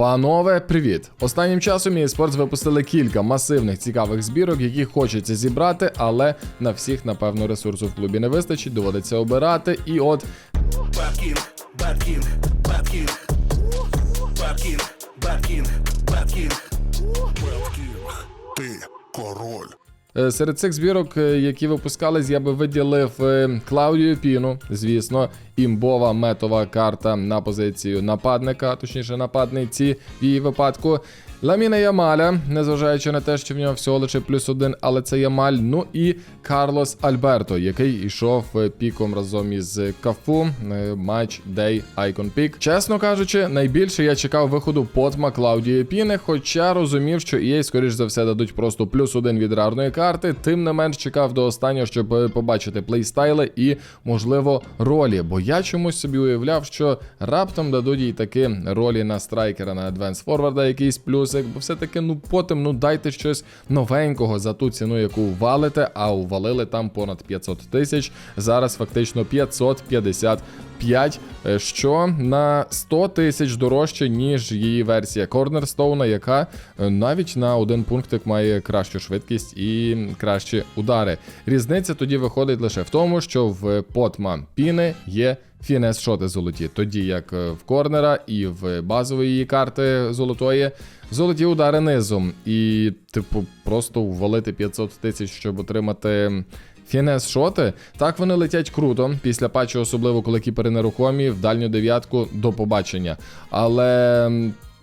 Панове, привіт! Останнім часом eSports випустили кілька масивних цікавих збірок, які хочеться зібрати, але на всіх, напевно, ресурсу в клубі не вистачить, доводиться обирати. І от Bad King, Bad King, Bad King. Ти король. Е, Серед цих збірок, е, які випускались, я би виділив е, Клаудію Піну, звісно, імбова метова карта на позицію нападника, точніше нападниці в її випадку. Ламіна Ямаля, незважаючи на те, що в нього всього лише плюс один, але це Ямаль. Ну і Карлос Альберто, який йшов е, піком разом із Кафу. е, Матч Day Icon Peak. Чесно кажучи, найбільше я чекав виходу Потма Клаудії Піни, хоча розумів, що EA, скоріш за все, дадуть просто плюс один від рарної карти. Тим не менш чекав до останнього, щоб е, побачити плейстайли і, можливо, ролі. Бо я чомусь собі уявляв, що раптом дадуть їй таки ролі на страйкера на Advance Forward якийсь плюсик, бо все-таки, ну потім, ну дайте щось новенького за ту ціну, яку валите, а увалили там понад 500 тисяч. Зараз фактично 555, е, що на 100 тисяч дорожче, ніж її версія Cornerstone, яка е, навіть на один пунктик має кращу швидкість і кращі удари. Різниця тоді виходить лише в тому, що в Потма Піни є фінес шоти золоті, тоді як е, в корнера і в базової її карти золотої золоті удари низом. І, типу, просто ввалити 500 тисяч, щоб отримати. Фінес шоти, так вони летять круто після патчу, особливо коли кіпери нерухомі в дальню дев'ятку до побачення. Але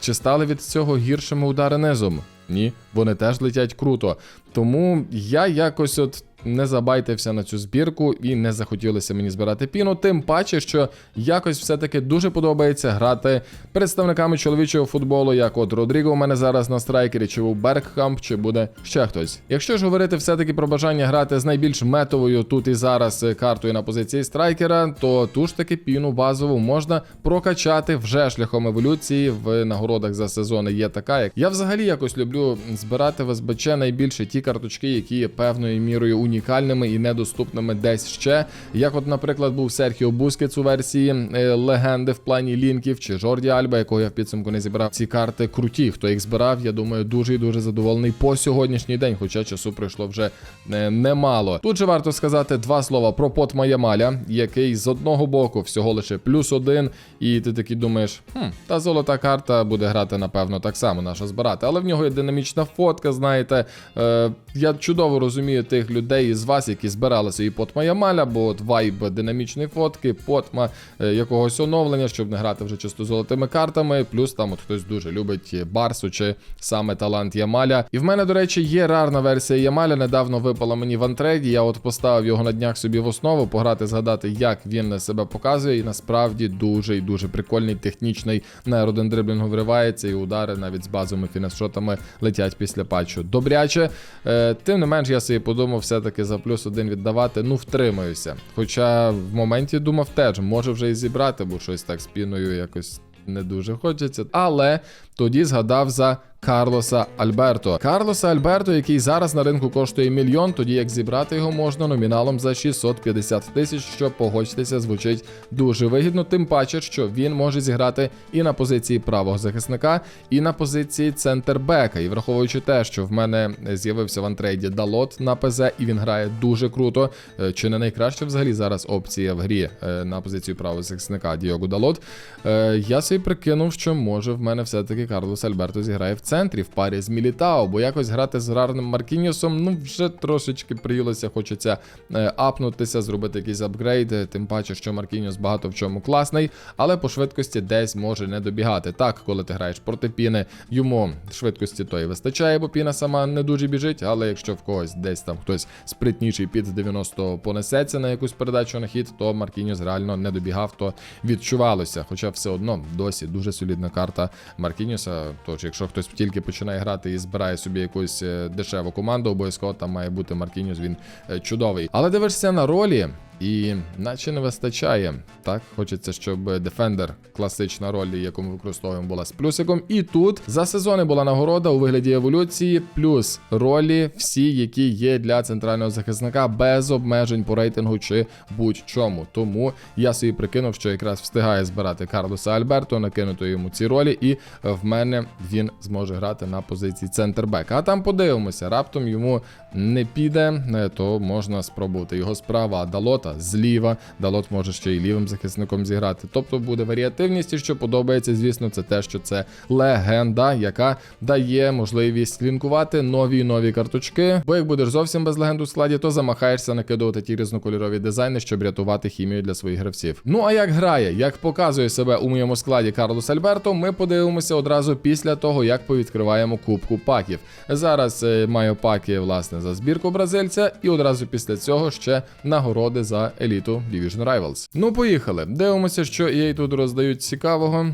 чи стали від цього гіршими удари низом? Ні, вони теж летять круто. Тому я якось от не забайтився на цю збірку і не захотілося мені збирати піну. Тим паче, що якось все-таки дуже подобається грати представниками чоловічого футболу, як от Родріго у мене зараз на страйкері, чи був Бергкамп, чи буде ще хтось. Якщо ж говорити все-таки про бажання грати з найбільш метовою тут і зараз картою на позиції страйкера, то ту ж таки піну базову можна прокачати вже шляхом еволюції в нагородах за сезони. Є така, як я взагалі якось люблю збирати в СБЧ найбільше ті карточки, які певною мірою унікальними і недоступними десь ще. Як, от, наприклад, був Серхіо Бускетс у версії е, легенди в плані лінків, чи Жорді Альба, якого я в підсумку не зібрав. Ці карти круті. Хто їх збирав, я думаю, дуже і дуже задоволений по сьогоднішній день, хоча часу пройшло вже е, немало. Тут же варто сказати два слова про Потма Ямаля, який з одного боку всього лише плюс один, і ти такий думаєш, хм, та золота карта буде грати, напевно, так само наша збирати. Але в нього є динамічна фотка, знаєте. Е, я чудово розумію тих людей із вас, які збирали собі Потма Ямаля, бо от вайб динамічної фотки, Потма е, якогось оновлення, щоб не грати вже чисто золотими картами. Плюс там от хтось дуже любить Барсу чи саме талант Ямаля. І в мене, до речі, є рарна версія Ямаля. Недавно випала мені в антрейді. Я от поставив його на днях собі в основу, пограти, згадати, як він себе показує. І насправді дуже і дуже прикольний, технічний на R1 дриблінгу вривається, і удари навіть з базовими фінешотами летять після патчу. Добряче. Е, тим не менш, я собі подумав, все-таки за плюс один віддавати, ну втримаюся. Хоча в моменті думав теж, може вже і зібрати, бо щось так з піною якось не дуже хочеться. Але тоді згадав за Карлоса Альберто. Карлоса Альберто, який зараз на ринку коштує мільйон, тоді як зібрати його можна номіналом за 650 тисяч, що погодьтеся, звучить дуже вигідно. Тим паче, що він може зіграти і на позиції правого захисника, і на позиції центрбека. І враховуючи те, що в мене з'явився в антрейді Далот на ПЗ, і він грає дуже круто. е, Чи не найкраща взагалі зараз опція в грі е, на позицію правого захисника Діогу Далот. Е, Я собі прикинув, що може в мене все-таки Карлос Альберто зіграє в центрі в парі з Мілітао, бо якось грати з гарним Маркіньосом, ну вже трошечки приїлося, хочеться е, апнутися, зробити якийсь апгрейд, е, тим паче, що Маркіньос багато в чому класний, але по швидкості десь може не добігати. Так, коли ти граєш проти піни, йому швидкості тої вистачає, бо піна сама не дуже біжить, але якщо в когось десь там хтось спритніший під 90 понесеться на якусь передачу на хід, то Маркіньос реально не добігав, то відчувалося. Хоча все одно досі дуже солідна карта Маркіньоса. Тож, якщо хтось тільки починає грати і збирає собі якусь е, дешеву команду, обов'язково там має бути Маркініус, він е, чудовий. Але дивишся на ролі. І наче не вистачає. Так, хочеться, щоб Defender, класична роль, яку ми використовуємо, була з плюсиком. І тут за сезони була нагорода у вигляді еволюції, плюс ролі, всі, які є для центрального захисника, без обмежень по рейтингу чи будь-чому. Тому я собі прикинув, що якраз встигає збирати Карлоса Альберто, накинути йому ці ролі, і в мене він зможе грати на позиції центрбека. А там подивимося, раптом йому не піде, то можна спробувати його справа, а Далота зліва. Далот може ще й лівим захисником зіграти. Тобто буде варіативність, і що подобається, звісно, це те, що це легенда, яка дає можливість лінкувати нові нові карточки. Бо як будеш зовсім без легенд у складі, то замахаєшся накидувати ті різнокольорові дизайни, щоб рятувати хімію для своїх гравців. Ну а як грає, як показує себе у моєму складі Карлос Альберто, ми подивимося одразу після того, як повідкриваємо кубку паків. Зараз е, маю паки власне за збірку бразильця, і одразу після цього ще нагороди за еліту Division Rivals. Ну, поїхали. Дивимося, що EA тут роздають цікавого.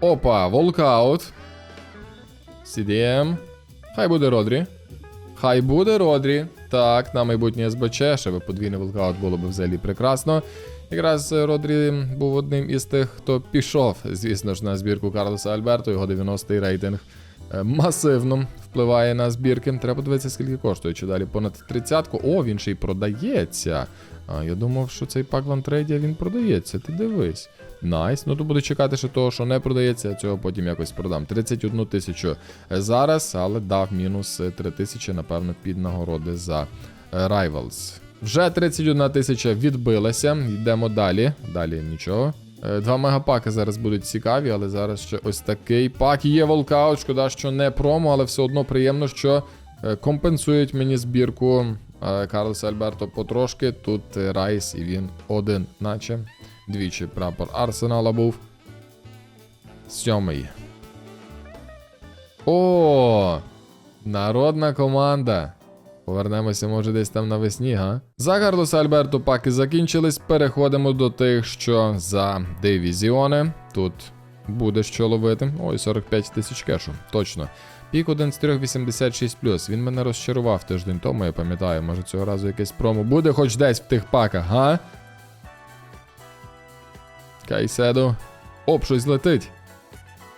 Опа, волкаут. CDM. Хай буде Родрі. Хай буде Родрі. Так, на майбутнє СБЧ, щоб подвійний волкаут було б взагалі прекрасно. Якраз Родрі був одним із тих, хто пішов, звісно ж, на збірку Карлоса Альберто, його 90-й рейтинг масивно впливає на збірки. Треба подивитися, скільки коштує. Чи далі понад 30-ку. О, він ще й продається. А, я думав, що цей пак в він продається. Ти дивись. Найс. Ну то буду чекати ще того, що не продається, а цього потім якось продам. 31 тисячу зараз, але дав мінус 3 тисячі, напевно, під нагороди за е, Rivals. Вже 31 тисяча відбилася. Йдемо далі. Далі нічого. Е, Два мегапаки зараз будуть цікаві, але зараз ще ось такий пак. Є волкаут, шкода, що не промо, але все одно приємно, що е, компенсують мені збірку е, Карлоса Альберто потрошки. Тут Райс і він один, наче. Двічі прапор Арсенала був. Сьомий. О! Народна команда. Повернемося, може, десь там навесні, га? За Карлоса Альберто паки закінчились. Переходимо до тих, що за дивізіони. Тут буде що ловити. Ой, 45 тисяч кешу. Точно. Пік 1 з 3 86 Він мене розчарував тиждень тому, я пам'ятаю. Може цього разу якесь промо буде хоч десь в тих паках, га? Кайседо. Оп, щось летить.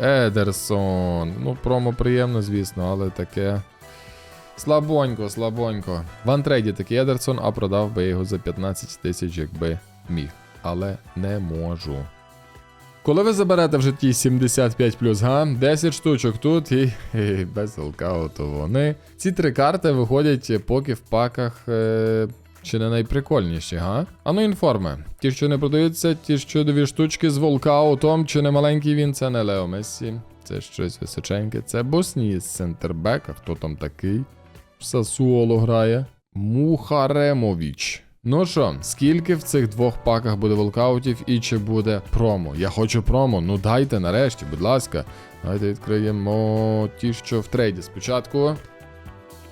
Едерсон. Ну, промо приємно, звісно, але таке. Слабонько, слабонько. В антрейді такий Едерсон, а продав би його за 15 тисяч, якби міг. Але не можу. Коли ви заберете в житті 75 плюс га, 10 штучок тут і, і без локауту вони. Ці три карти виходять поки в паках. Е... Чи не найприкольніші, га? Ану інформи. Ті, що не продаються, ті, що дві штучки з волкаутом, чи не маленький він, це не Лео Мессі. Це щось височеньке. Це Босні з центрбека. Хто там такий? Сасуоло грає. Мухаремович. Ну що, скільки в цих двох паках буде волкаутів і чи буде промо? Я хочу промо. Ну дайте нарешті, будь ласка. Давайте відкриємо ті, що в трейді. Спочатку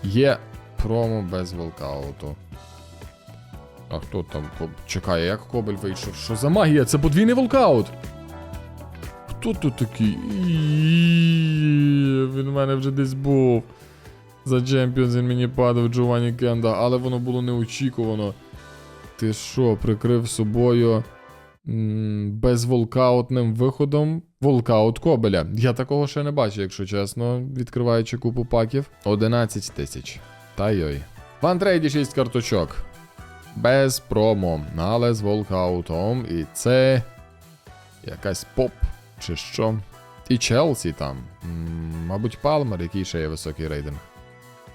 є промо без волкауту. А хто там чекає, як Кобель вийшов? Що за магія? Це подвійний волкаут. Хто тут такий? Він в мене вже десь був. За Champions він мені падав Джованні Кенда, але воно було неочікувано. Ти що, прикрив собою безволкаутним виходом волкаут Кобеля. Я такого ще не бачу, якщо чесно, відкриваючи купу паків. 11 тисяч. Та йой. В антрейді 6 карточок. Без промо, але з волкаутом. І це якась поп чи що. І Челсі там. Мабуть, Палмер, який ще є високий рейтинг.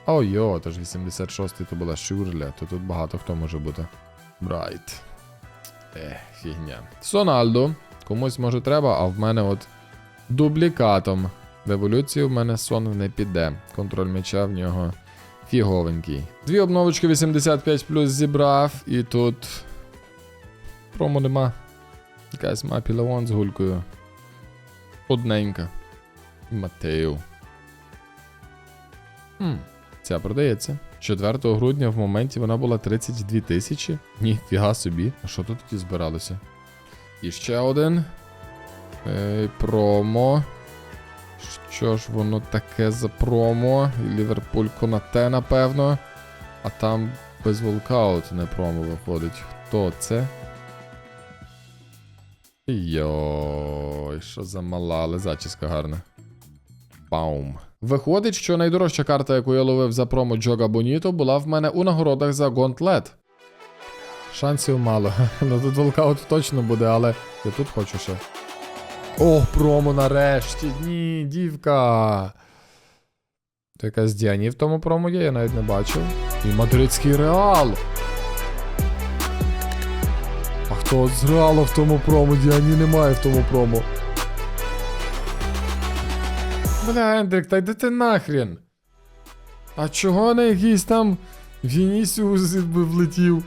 О, йо, то ж 86-й то була Шурля, то тут багато хто може бути. Брайт. Ех, фігня. Сональдо. Комусь може треба, а в мене от дублікатом. В еволюції в мене сон не піде. Контроль м'яча в нього фіговенький. Дві обновочки 85 плюс зібрав, і тут. Промо нема. Якась мапі Леон з гулькою. Одненька. Матею. Хм, ця продається. 4 грудня в моменті вона була 32 тисячі. Ніфіга собі. А що тут тоді збиралося? І ще один. Е, промо. Що ж воно таке за промо? Ліверпуль Конате, напевно. А там без волкаут не промо виходить. Хто це? Йой, що за мала, але зачіска гарна. Паум. Виходить, що найдорожча карта, яку я ловив за промо Джога Боніто, була в мене у нагородах за Гонтлет. Шансів мало. Ну тут волкаут точно буде, але я тут хочу ще. О, промо нарешті. Ні, дівка. То якась Діані в тому промо є, я навіть не бачив. І мадридський реал. А хто з реалу в тому промо? Діані немає в тому промо. Бля, Ендрик, та йди ти нахрен. А чого на якийсь там Вінісіус влетів?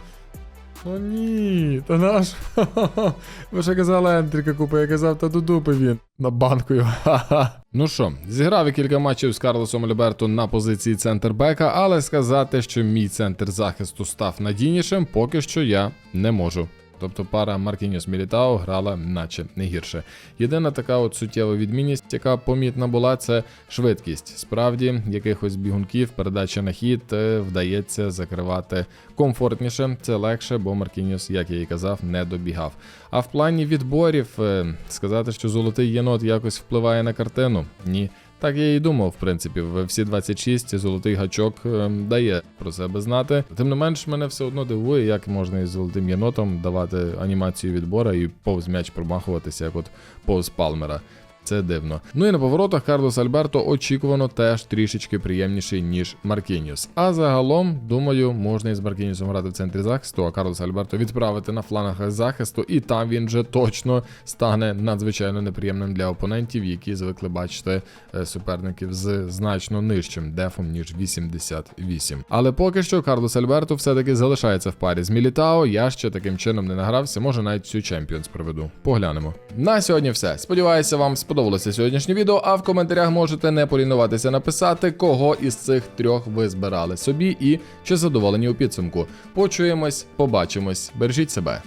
О ні, та наш. Ви ще казали Ентрика купи, я казав, та до дупи він. На. Ха-ха. Ну що, зіграв я кілька матчів з Карлосом Альберто на позиції центрбека, але сказати, що мій центр захисту став надійнішим, поки що я не можу. Тобто пара Маркініус Мілітао грала наче не гірше. Єдина така от суттєва відмінність, яка помітна була, це швидкість. Справді, якихось бігунків, передача на хід е, вдається закривати комфортніше, це легше, бо Маркініус, як я і казав, не добігав. А в плані відборів е, сказати, що золотий єнот якось впливає на картину, ні. Так я і думав, в принципі, в всі 26 золотий гачок е, дає про себе знати. Тим не менш, мене все одно дивує, як можна із золотим єнотом давати анімацію відбора і повз м'яч промахуватися, як от повз Палмера. Це дивно. Ну і на поворотах Карлос Альберто очікувано теж трішечки приємніший, ніж Маркініус. А загалом, думаю, можна із Маркініусом грати в центрі захисту, а Карлос Альберто відправити на флангах захисту, і там він вже точно стане надзвичайно неприємним для опонентів, які звикли бачити е, суперників з значно нижчим дефом, ніж 88. Але поки що Карлос Альберто все-таки залишається в парі з Мілітао. Я ще таким чином не награвся, може навіть цю Чемпіонс проведу. Поглянемо. На сьогодні все. Сподіваюся, вам сподобалося сьогоднішнє відео, а в коментарях можете не полінуватися написати, кого із цих трьох ви збирали собі і чи задоволені у підсумку. Почуємось, побачимось, бережіть себе.